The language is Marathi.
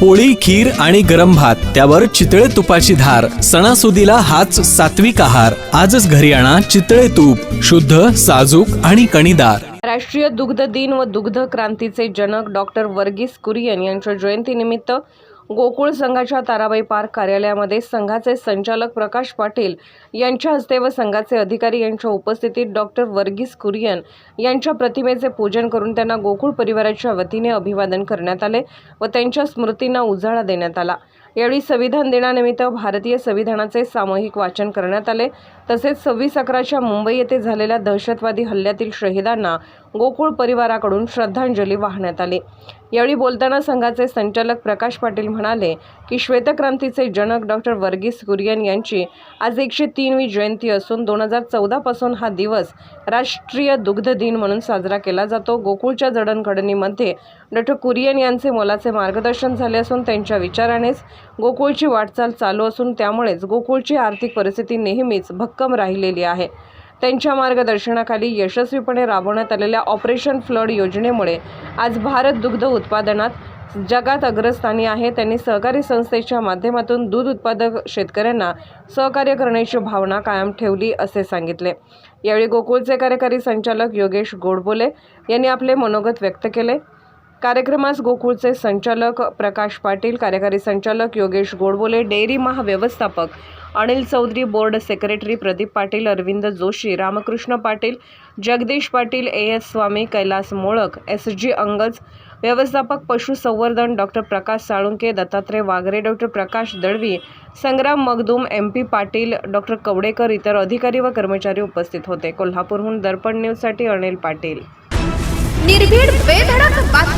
पोळी खीर आणि गरम भात त्यावर चितळे तुपाची धार सणासुदीला हाच सात्विक आहार. आजच घरी आणा चितळे तूप शुद्ध साजूक आणि कणीदार. राष्ट्रीय दुग्ध दिन व दुग्ध क्रांतीचे जनक डॉक्टर वर्गीस कुरियन यांच्या जयंतीनिमित्त गोकुळ संघाच्या ताराबाई पार्क कार्यालयामध्ये संघाचे संचालक प्रकाश पाटील यांच्या हस्ते व संघाचे अधिकारी यांच्या उपस्थितीत डॉक्टर वर्गीस कुरियन यांच्या प्रतिमेचे पूजन करून त्यांना गोकुळ परिवाराच्या वतीने अभिवादन करण्यात आले व त्यांच्या स्मृतींना उजाळा देण्यात आला. यावेळी संविधान दिनानिमित्त भारतीय संविधानाचे सामूहिक वाचन करण्यात आले. तसेच सव्वीस अकराच्या मुंबई येथे झालेल्या दहशतवादी हल्ल्यातील शहीदांना गोकुळ परिवाराकडून श्रद्धांजली वाहण्यात आली. यावेळी बोलताना संघाचे संचालक प्रकाश पाटील म्हणाले की श्वेतक्रांतीचे जनक डॉक्टर वर्गीस कुरियन यांची आज एकशे तीनवी जयंती असून दोन हजार चौदापासून हा दिवस राष्ट्रीय दुग्ध दिन म्हणून साजरा केला जातो. गोकुळच्या जडणघडणीमध्ये डॉक्टर कुरियन यांचे मोलाचे मार्गदर्शन झाले असून त्यांच्या विचारानेच गोकुळची वाटचाल चालू असून त्यामुळेच गोकुळची आर्थिक परिस्थिती नेहमीच भक्कम राहिलेली आहे. त्यांच्या मार्गदर्शनाखाली यशस्वीपणे राबवण्यात आलेल्या ऑपरेशन फ्लड योजनेमुळे आज भारत दुग्ध उत्पादनात जगात अग्रस्थानी आहे. त्यांनी सहकारी संस्थेच्या माध्यमातून दूध उत्पादक शेतकऱ्यांना सहकार्य करण्याची भावना कायम ठेवली असे सांगितले. यावेळी गोकुळचे कार्यकारी संचालक योगेश गोडबोले यांनी आपले मनोगत व्यक्त केले. कार्यक्रमास गोकुळचे संचालक प्रकाश पाटील कार्यकारी संचालक योगेश गोडबोले डेअरी महाव्यवस्थापक Anil Chaudhari board secretary Pradeep Patil Arvind Joshi Ramkrishna Patil Jagdish Patil A S Swami Kailas Molak S G Angaj व्यवस्थापक पशुसंवर्धन doctor Prakash Salunke Dattatray Wagre doctor Prakash Dalvi Sangram Magdum M P Patil doctor Kawadekar इतर अधिकारी व कर्मचारी उपस्थित होते. कोल्हापूरहून दर्पण न्यूजसाठी अनिल पाटील. निर्भीड बेधडक